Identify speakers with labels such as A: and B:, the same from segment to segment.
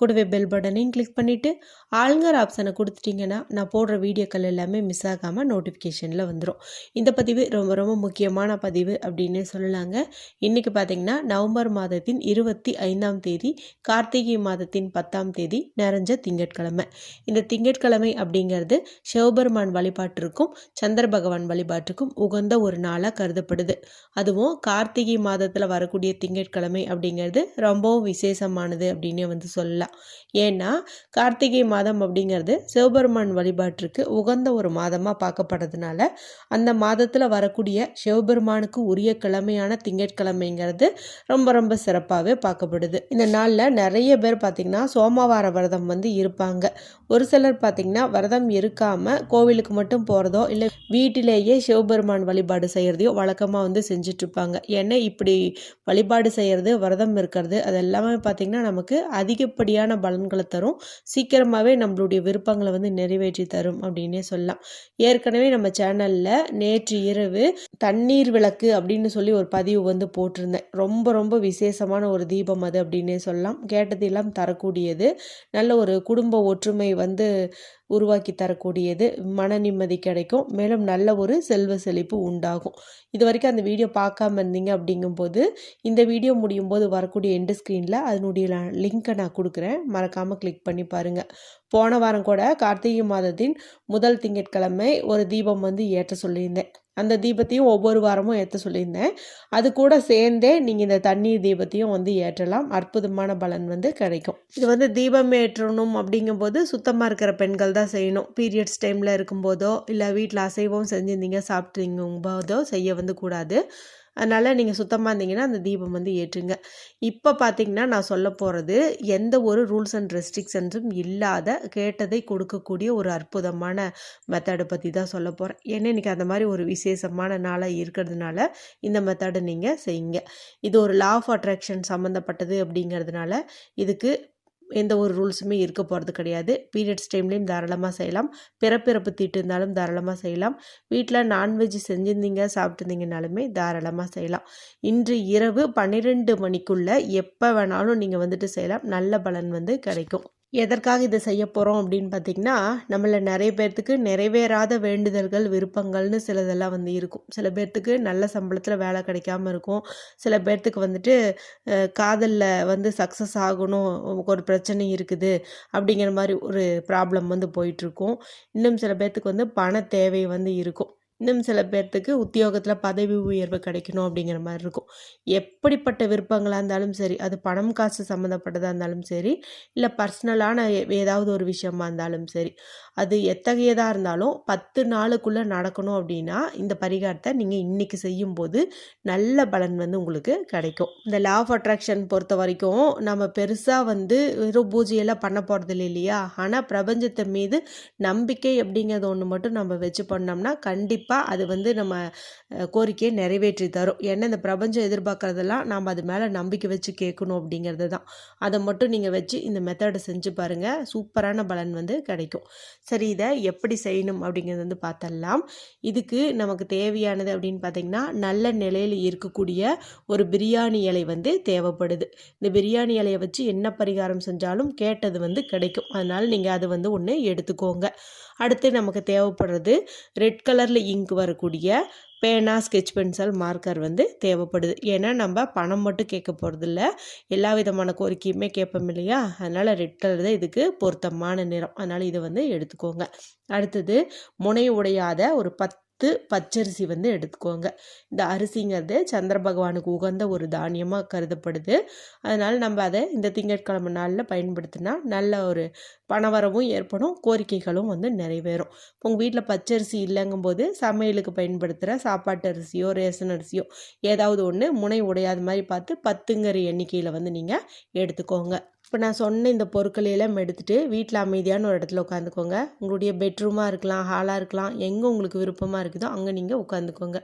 A: கூடவே பெல் பட்டனையும் கிளிக் பண்ணிவிட்டு ஆளுங்கர் ஆப்ஷனை கொடுத்துட்டிங்கன்னா நான் போடுற வீடியோக்கள் எல்லாமே மிஸ் ஆகாமல் நோட்டிஃபிகேஷனில் வந்துடும் இந்த பதிவு ரொம்ப ரொம்ப முக்கியமான பதிவு அப்படின்னே சொல்லலாங்க. இன்றைக்கி பார்த்திங்கன்னா நவம்பர் மாதத்தின் இருபத்தி ஐந்தாம் தேதி கார்த்திகை மாதத்தின் பத்தாம் தேதி நிறைஞ்ச திங்கட்கிழமை. இந்த திங்கட்கிழமை அப்படிங்கிறது சிவபெருமான் வழிபாட்டிற்கும் சந்திர பகவான் வழிபாட்டுக்கும் உகந்த ஒரு நாளாக கருதப்படுது. அதுவும் கார்த்திகை மாதத்தில் வரக்கூடிய திங்கட்கிழமை அப்படிங்கிறது ரொம்பவும் விசேஷமானது அப்படின்னே வந்து சொல்லலாம். ஏன்னா கார்த்திகை மாதம் அப்படிங்கிறது சிவபெருமான் வழிபாட்டிற்கு உகந்த ஒரு மாதமாக பார்க்கப்படுறதுனால அந்த மாதத்தில் வரக்கூடிய சிவபெருமானுக்கு உரிய கிழமையான திங்கட்கிழமைங்கிறது ரொம்ப ரொம்ப சிறப்பாகவே பார்க்கப்படுது. இந்த நாளில் நிறைய பேர் பார்த்திங்கன்னா சோமவார விரதம் வந்து இருப்பாங்க. ஒரு சிலர் பார்த்திங்கன்னா விரதம் இருக்காமல் கோவிலுக்கு மட்டும் போகிறதோ இல்லை வீட்டிலேயே சிவபெருமான் வழிபாடு செய்கிறதையோ வழக்கமாக வந்து செஞ்சிட்ருப்பாங்க. ஏன்னா இப்படி வழிபாடு செய்கிறது விரதம் இருக்கிறது அதெல்லாமே பார்த்திங்கன்னா நமக்கு சரியான பலன்களை தரும். சீக்கிரமாகவே நம்மளுடைய விருப்பங்களை வந்து நிறைவேற்றி தரும் அப்படின்னே சொல்லலாம். ஏற்கனவே நம்ம சேனலில் நேற்று இரவு தண்ணீர் விளக்கு அப்படின்னு சொல்லி ஒரு பதிவு வந்து போட்டிருந்தேன். ரொம்ப ரொம்ப விசேஷமான ஒரு தீபம் அது அப்படின்னே சொல்லலாம். கேட்டதெல்லாம் தரக்கூடியது. நல்ல ஒரு குடும்ப ஒற்றுமை வந்து உருவாக்கி தரக்கூடியது மன நிம்மதி கிடைக்கும். மேலும் நல்ல ஒரு செல்வ செழிப்பு உண்டாகும். இது வரைக்கும் அந்த வீடியோ பார்க்காம இருந்தீங்க அப்படிங்கும்போது இந்த வீடியோ முடியும் போது வரக்கூடிய எண்டு ஸ்க்ரீனில் அதனுடைய லிங்க்கை நான் கொடுக்குறேன். மறக்காமல் கிளிக் பண்ணி பாருங்கள் போன வாரம் கூட கார்த்திகை மாதத்தின் முதல் திங்கட்கிழமை ஒரு தீபம் வந்து ஏற்ற சொல்லியிருந்தேன். அந்த தீபத்தையும் ஒவ்வொரு வாரமும் ஏற்ற சொல்லியிருந்தேன். அது கூட சேர்ந்தே நீங்கள் இந்த தண்ணீர் தீபத்தையும் வந்து ஏற்றலாம். அற்புதமான பலன் வந்து கிடைக்கும். இது வந்து தீபம் ஏற்றணும் அப்படிங்கும்போது சுத்தமாக இருக்கிற பெண்கள் தான் செய்யணும். பீரியட்ஸ் டைமில் இருக்கும்போதோ இல்லை வீட்டில் அசைவம் செஞ்சுருந்தீங்க சாப்பிட்றீங்க போதோ செய்ய வந்து கூடாது. அதனால் நீங்கள் சுத்தமாக இருந்தீங்கன்னா அந்த தீபம் வந்து ஏற்றுங்க. இப்போ பார்த்தீங்கன்னா நான் சொல்ல போகிறது எந்த ஒரு ரூல்ஸ் அண்ட் ரெஸ்ட்ரிக்ஷன்ஸும் இல்லாத கேட்டதை கொடுக்கக்கூடிய ஒரு அற்புதமான மெத்தடை பற்றி தான் சொல்ல போகிறேன் ஏன்னா இன்றைக்கி அந்த மாதிரி ஒரு விசேஷமான நாளாக இருக்கிறதுனால இந்த மெத்தடை நீங்கள் செய்யுங்க. இது ஒரு லா ஆஃப் அட்ராக்ஷன் சம்மந்தப்பட்டது அப்படிங்கிறதுனால இதுக்கு எந்த ஒரு ரூல்ஸுமே இருக்க போகிறது கிடையாது. பீரியட்ஸ் டைம்லேயும் தாராளமாக செய்யலாம். பிறப்பிறப்பு தீட்டு இருந்தாலும் தாராளமாக செய்யலாம். வீட்டில் நான்வெஜ் செஞ்சுருந்தீங்க சாப்பிட்டுருந்தீங்கனாலுமே தாராளமாக செய்யலாம். இன்று இரவு பன்னிரெண்டு மணிக்குள்ளே எப்போ வேணாலும் நீங்கள் வந்துட்டு செய்யலாம். நல்ல பலன் வந்து கிடைக்கும். எதற்காக இதை செய்ய போகிறோம் அப்படின்னு பார்த்திங்கன்னா நம்மள நிறைய பேர்த்துக்கு நிறைவேறாத வேண்டுதல்கள் விருப்பங்கள்னு சிலதெல்லாம் வந்து இருக்கும். சில பேர்த்துக்கு நல்ல சம்பளத்தில் வேலை கிடைக்காம இருக்கும். சில பேர்த்துக்கு வந்துட்டு காதலில் வந்து சக்ஸஸ் ஆகணும் ஒரு பிரச்சனை இருக்குது அப்படிங்கிற மாதிரி ஒரு ப்ராப்ளம் வந்து போயிட்டுருக்கும் இன்னும் சில பேர்த்துக்கு வந்து பண தேவை வந்து இருக்கும். இன்னும் சில பேர்த்துக்கு உத்தியோகத்தில் பதவி உயர்வு கிடைக்கணும் அப்படிங்கிற மாதிரி இருக்கும். எப்படிப்பட்ட விருப்பங்களாக இருந்தாலும் சரி அது பணம் காசு சம்மந்தப்பட்டதாக இருந்தாலும் சரி இல்லை பர்சனலான ஏதாவது ஒரு விஷயமா இருந்தாலும் சரி அது எத்தகையதாக இருந்தாலும் பத்து நாளுக்குள்ளே நடக்கணும் அப்படின்னா இந்த பரிகாரத்தை நீங்கள் இன்றைக்கி செய்யும்போது நல்ல பலன் வந்து உங்களுக்கு கிடைக்கும். இந்த லா ஆஃப் அட்ராக்ஷன் பொறுத்த வரைக்கும் நம்ம பெருசாக வந்து வெறும் பூஜையெல்லாம் பண்ண போகிறது இல்லையா? ஆனால் பிரபஞ்சத்தை மீது நம்பிக்கை அப்படிங்கிறது ஒன்று மட்டும் நம்ம வச்சு பண்ணோம்னா கண்டிப்பாக கண்டிப்பாக அது வந்து நம்ம கோரிக்கையை நிறைவேற்றி தரும். ஏன்னா இந்த பிரபஞ்சம் எதிர்பார்க்குறதெல்லாம் நாம் அது மேலே நம்பிக்கை வச்சு கேட்கணும் அப்படிங்கிறது தான். அதை மட்டும் நீங்கள் வச்சு இந்த மெத்தடை செஞ்சு பாருங்கள் சூப்பரான பலன் வந்து கிடைக்கும். சரி இதை எப்படி செய்யணும் அப்படிங்கிறது வந்து பார்த்தலாம் இதுக்கு நமக்கு தேவையானது அப்படின்னு பார்த்திங்கன்னா நல்ல நிலையில் இருக்கக்கூடிய ஒரு பிரியாணி இலை வந்து தேவைப்படுது. இந்த பிரியாணி இலையை வச்சு என்ன பரிகாரம் செஞ்சாலும் கேட்டது வந்து கிடைக்கும். அதனால் நீங்கள் அது வந்து ஒன்று எடுத்துக்கோங்க. அடுத்து நமக்கு தேவைப்படுறது ரெட் கலரில் இங்க் வரக்கூடிய பேனா ஸ்கெச் பென்சில் மார்க்கர் வந்து தேவைப்படுது. ஏன்னா நம்ம பணம் மட்டும் கேட்க போகிறதில்ல எல்லா விதமான கோரிக்கையுமே கேட்போம் இல்லையா? அதனால் ரெட் கலர் தான் இதுக்கு பொருத்தமான நிறம். அதனால் இதை வந்து எடுத்துக்கோங்க. அடுத்தது முனை உடையாத ஒரு பத்து பத்து பச்சரிசி வந்து எடுத்துக்கோங்க. இந்த அரிசிங்கிறது சந்திர பகவானுக்கு உகந்த ஒரு தானியமாக கருதப்படுது. அதனால் நம்ம அதை இந்த திங்கட்கிழமை நாளில் பயன்படுத்தினா நல்ல ஒரு பணவரவும் ஏற்படும் கோரிக்கைகளும் வந்து நிறைவேறும். உங்கள் வீட்டில் பச்சரிசி இல்லைங்கும்போது சமையலுக்கு பயன்படுத்துகிற சாப்பாட்டு அரிசியோ ரேஷன் அரிசியோ ஏதாவது ஒன்று முனை உடையாத மாதிரி பார்த்து பத்துங்கிற எண்ணிக்கையில் வந்து நீங்கள் எடுத்துக்கோங்க. இப்போ நான் சொன்ன இந்த பொருட்களையெல்லாம் எடுத்துகிட்டு வீட்டில் அமைதியான ஒரு இடத்துல உட்காந்துக்கோங்க. உங்களுடைய பெட்ரூமாக இருக்கலாம் ஹாலாக இருக்கலாம் எங்கே உங்களுக்கு விருப்பமாக இருக்குதோ அங்கே நீங்கள் உட்காந்துக்கோங்க.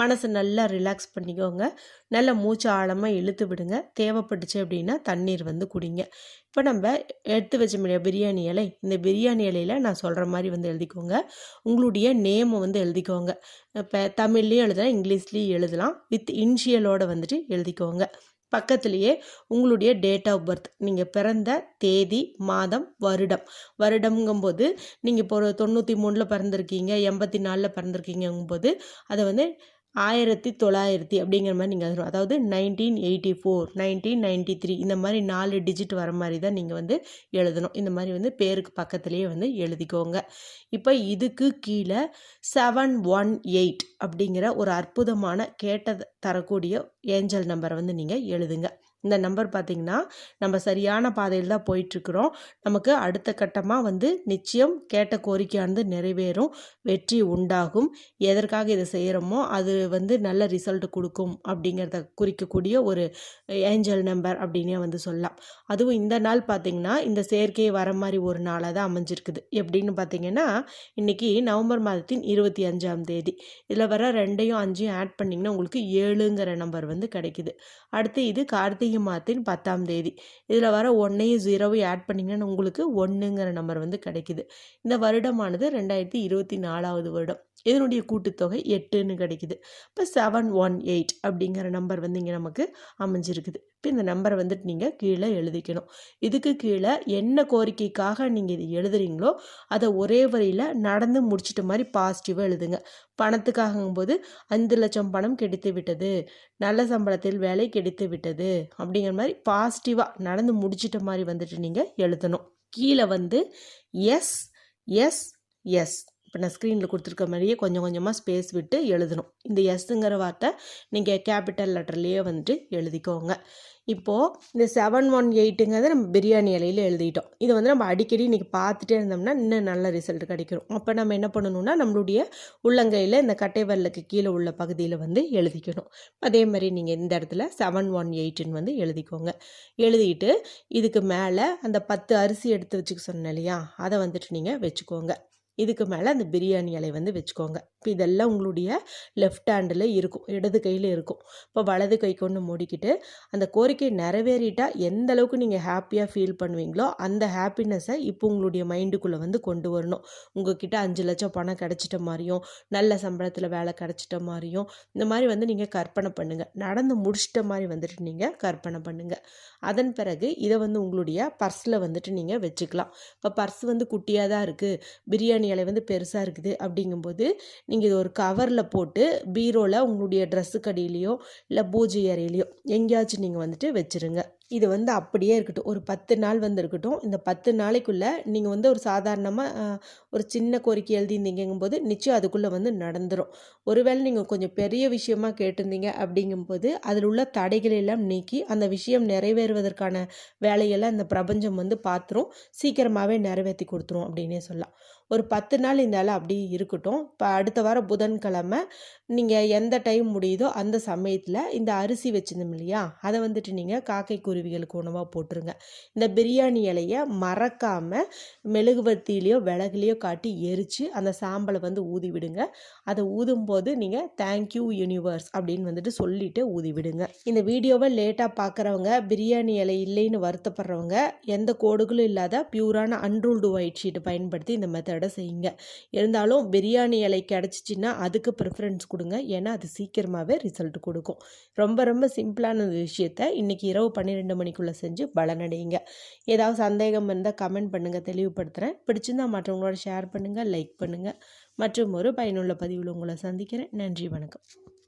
A: மனசை நல்லா ரிலாக்ஸ் பண்ணிக்கோங்க. நல்லா மூச்சு ஆழமாக இழுத்து விடுங்க. தேவைப்பட்டுச்சு அப்படின்னா தண்ணீர் வந்து குடிங்க. இப்போ நம்ம எடுத்து வச்ச முடியாது பிரியாணி இலை இந்த பிரியாணி இலையில் நான் சொல்கிற மாதிரி வந்து எழுதிக்கோங்க. உங்களுடைய நேமை வந்து எழுதிக்கோங்க. இப்போ தமிழ்லேயும் எழுதலாம் இங்கிலீஷ்லேயும் எழுதலாம். வித் இன்ஷியலோடு வந்துட்டு எழுதிக்கோங்க. பக்கத்துலேயே உங்களுடைய டேட் ஆஃப் பர்த் நீங்கள் பிறந்த தேதி மாதம் வருடம். வருடம்ங்கும்போது நீங்கள் இப்போ ஒரு தொண்ணூற்றி மூணில் பிறந்திருக்கீங்க எண்பத்தி நாலில் பிறந்திருக்கீங்கும்போது அதை வந்து ஆயிரத்தி தொள்ளாயிரத்தி அப்படிங்கிற மாதிரி நீங்கள் எழுதணும் அதாவது nineteen eighty four nineteen ninety three இந்த மாதிரி நாலு டிஜிட் வர மாதிரி தான் நீங்கள் வந்து எழுதணும். இந்த மாதிரி வந்து பேருக்கு பக்கத்துலேயே வந்து எழுதிக்கோங்க. இப்போ இதுக்கு கீழே செவன் ஒன் எயிட் அப்படிங்கிற ஒரு அற்புதமான கேட்ட தரக்கூடிய ஏஞ்சல் நம்பரை வந்து நீங்கள் எழுதுங்க. இந்த நம்பர் பார்த்திங்கன்னா நம்ம சரியான பாதையில் தான் போயிட்டுருக்குறோம். நமக்கு அடுத்த கட்டமாக வந்து நிச்சயம் கேட்ட கோரிக்கையானது நிறைவேறும் வெற்றி உண்டாகும். எதற்காக இதை செய்கிறோமோ அது வந்து நல்ல ரிசல்ட் கொடுக்கும் அப்படிங்கிறத குறிக்கக்கூடிய ஒரு ஏஞ்சல் நம்பர் அப்படின்னே வந்து சொல்லலாம். அதுவும் இந்த நாள் பார்த்திங்கன்னா இந்த செயற்கை வர மாதிரி ஒரு நாளாக தான் அமைஞ்சிருக்குது. எப்படின்னு பார்த்தீங்கன்னா இன்றைக்கி நவம்பர் மாதத்தின் இருபத்தி அஞ்சாம் தேதி. இதில் வர ரெண்டையும் அஞ்சையும் ஆட் பண்ணிங்கன்னா உங்களுக்கு ஏழுங்கிற நம்பர் வந்து கிடைக்குது. அடுத்து இது கார்த்திகை கார்த்திகை மாதத்தின் பத்தாம் தேதி. இதில் வர ஒன்றையும் ஜீரோவையும் ஆட் பண்ணிங்கன்னா உங்களுக்கு ஒன்றுங்கிற நம்பர் வந்து கிடைக்குது. இந்த வருடமானது ரெண்டாயிரத்தி இருபத்தி நாலாவது வருடம். இதனுடைய கூட்டுத்தொகை எட்டுன்னு கிடைக்குது. இப்போ செவன் ஒன் எயிட் அப்படிங்கிற நம்பர் வந்து இங்கே நமக்கு அமைஞ்சிருக்குது. இப்போ இந்த நம்பரை வந்துட்டு நீங்கள் கீழே எழுதிக்கணும். இதுக்கு கீழே என்ன கோரிக்கைக்காக நீங்கள் இது எழுதுறீங்களோ அதை ஒரே வரியில் நடந்து முடிச்சிட்ட மாதிரி பாசிட்டிவாக எழுதுங்க. பணத்துக்காகும்போது அஞ்சு லட்சம் பணம் கிடைத்து விட்டது நல்ல சம்பளத்தில் வேலை கிடைத்து விட்டது அப்படிங்கிற மாதிரி பாசிட்டிவாக நடந்து முடிச்சிட்ட மாதிரி வந்துட்டு நீங்கள் எழுதணும். கீழே வந்து எஸ் எஸ் எஸ் இப்போ நான் ஸ்க்ரீனில் கொடுத்துருக்க மாதிரியே கொஞ்சம் கொஞ்சமாக ஸ்பேஸ் விட்டு எழுதணும். இந்த எஸ்ஸுங்கிற வார்த்தை நீங்கள் கேபிட்டல் லெட்டர்லேயே வந்துட்டு எழுதிக்கோங்க. இப்போது இந்த செவன் ஒன் எயிட்டுங்கிறத நம்ம பிரியாணி இலையில் எழுதிட்டோம். இதை வந்து நம்ம அடிக்கடி இன்றைக்கி பார்த்துட்டே இருந்தோம்னா இன்னும் நல்ல ரிசல்ட் கிடைக்கும். அப்போ நம்ம என்ன பண்ணணும்னா நம்மளுடைய உள்ளங்கையில் இந்த கட்டை வரலுக்கு கீழே உள்ள பகுதியில் வந்து எழுதிக்கணும். அதே மாதிரி நீங்கள் இந்த இடத்துல செவன் ஒன் எயிட்டுன்னு வந்து எழுதிக்கோங்க. எழுதிட்டு இதுக்கு மேலே அந்த பத்து அரிசி எடுத்து வச்சுக்க சொன்னேன் இல்லையா? அதை வந்துட்டு நீங்கள் வச்சுக்கோங்க. இதுக்கு மேலே அந்த பிரியாணி இலை வந்து வச்சுக்கோங்க. இப்போ இதெல்லாம் உங்களுடைய லெஃப்ட் ஹேண்டில் இருக்கும் இடது கையில் இருக்கும். இப்போ வலது கை கொண்டு மூடிக்கிட்டு அந்த கோரிக்கை நிறைவேறிட்டால் எந்த அளவுக்கு நீங்கள் ஹாப்பியாக ஃபீல் பண்ணுவீங்களோ அந்த ஹாப்பினஸை இப்போ உங்களுடைய மைண்டுக்குள்ளே வந்து கொண்டு வரணும். உங்ககிட்ட அஞ்சு லட்சம் பணம் கிடச்சிட்ட மாதிரியும் நல்ல சம்பளத்தில் வேலை கிடச்சிட்ட மாதிரியும் இந்த மாதிரி வந்து நீங்கள் கற்பனை பண்ணுங்கள் நடந்து முடிச்சிட்ட மாதிரி வந்துட்டு நீங்கள் கற்பனை பண்ணுங்கள் அதன் பிறகு இதை வந்து உங்களுடைய பர்ஸில் வந்துட்டு நீங்கள் வச்சுக்கலாம். இப்போ பர்ஸ் வந்து குட்டியாக தான் இருக்குது பிரியாணி பிரியாணி இலை வந்து பெருசாக இருக்குது. அப்படிங்கும்போது நீங்கள் இது ஒரு கவரில் போட்டு பீரோவில் உங்களுடைய ட்ரெஸ்ஸு கடியிலையோ இல்லை பூஜை அறையிலையோ எங்கேயாச்சும் நீங்கள் வந்துட்டு வச்சுருங்க. இது வந்து அப்படியே இருக்கட்டும். ஒரு பத்து நாள் வந்து இருக்கட்டும். இந்த பத்து நாளைக்குள்ளே நீங்கள் வந்து ஒரு சாதாரணமாக ஒரு சின்ன கோரிக்கை எழுதியிருந்தீங்கும்போது நிச்சயம் அதுக்குள்ளே வந்து நடந்துடும் ஒருவேளை நீங்கள் கொஞ்சம் பெரிய விஷயமாக கேட்டிருந்தீங்க அப்படிங்கும்போது அதில் உள்ள தடைகள் எல்லாம் நீக்கி அந்த விஷயம் நிறைவேறுவதற்கான வேலையெல்லாம் இந்த பிரபஞ்சம் வந்து பார்த்துரும் சீக்கிரமாகவே நிறைவேற்றி கொடுத்துரும் அப்படின்னே சொல்லலாம். ஒரு பத்து நாள் இந்த வேலை அப்படியே இருக்கட்டும். இப்போ அடுத்த வாரம் புதன்கிழமை நீங்கள் எந்த டைம் முடியுதோ அந்த சமயத்தில் இந்த அரிசி வச்சுருந்தோம் இல்லையா? அதை வந்துட்டு நீங்கள் காக்கை குருவிகளுக்கு உணவாக போட்டுருங்க. இந்த பிரியாணி இலையை மறக்காமல் மெழுகுவர்த்தியிலையோ விளகுலையோ காட்டி எரித்து அந்த சாம்பலை வந்து ஊதி விடுங்க. அதை ஊதும் போது நீங்கள் தேங்க்யூ யூனிவர்ஸ் அப்படின்னு வந்துட்டு சொல்லிவிட்டு ஊதி விடுங்க. இந்த வீடியோவை லேட்டாக பார்க்குறவங்க பிரியாணி இலை இல்லைன்னு வருத்தப்படுறவங்க எந்த கோடுகளும் இல்லாத பியூரான அன்ரூல்டு ஒயிட் ஷீட்டை பயன்படுத்தி இந்த மெத்தடை செய்யுங்க. இருந்தாலும் பிரியாணி இலை கிடச்சிச்சின்னா அதுக்கு ப்ரிஃபரன்ஸ் கொடுங்க. ஏன்னா அது சீக்கிரமாகவே ரிசல்ட் கொடுக்கும். ரொம்ப ரொம்ப சிம்பிளான விஷயத்த இன்றைக்கி இரவு பன்னிரெண்டு மணிக்குள்ளே செஞ்சு பலனடையுங்க. ஏதாவது சந்தேகம் இருந்தால் கமெண்ட் பண்ணுங்கள் தெளிவுபடுத்துகிறேன் பிடிச்சிருந்தால் மற்றவங்களோட ஷேர் பண்ணுங்கள் லைக் பண்ணுங்கள் மற்றும் ஒரு பயனுள்ள பதிவில் உங்களை சந்திக்கிறேன். நன்றி வணக்கம்.